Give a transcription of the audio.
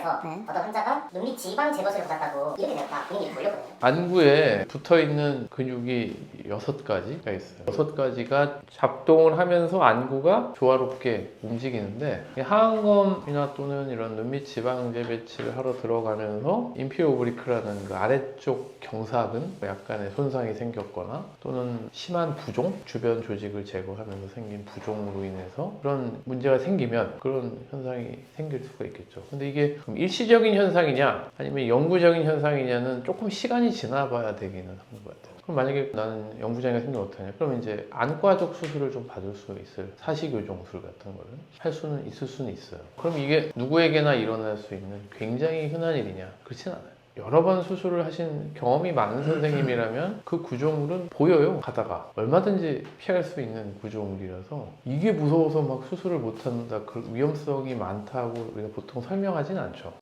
병원에서 네. 어떤 환자가 눈밑 지방 제거술을 받았다고 이렇게 내가 본인이 올렸거든요. 안구에 붙어 있는 근육이 여섯 가지가 있어요. 여섯 가지가 작동을 하면서 안구가 조화롭게 움직이는데 이 하안검이나 또는 이런 눈밑 지방제 배치를 하러 들어가면서 인피오 오브리크라는 그 아래쪽 경사근 약간의 손상이 생겼거나 또는 심한 부종 주변 조직을 제거하면서 생긴 부종으로 인해서 그런 문제가 생기면 그런 현상이 생길 수가 있겠죠. 근데 이게 그럼 일시적인 현상이냐 아니면 영구적인 현상이냐는 조금 시간이 지나봐야 되기는 하는 것 같아요. 그럼 만약에 나는 영부장애가 생기면 어떡하냐? 그럼 이제 안과적 수술을 좀 받을 수 있을 사시교정술 같은 거를 할 수는 있을 수는 있어요. 그럼 이게 누구에게나 일어날 수 있는 굉장히 흔한 일이냐? 그렇진 않아요. 여러 번 수술을 하신 경험이 많은 선생님이라면 그 구조물은 보여요 가다가. 얼마든지 피할 수 있는 구조물이라서 이게 무서워서 막 수술을 못한다 그 위험성이 많다고 우리가 보통 설명하진 않죠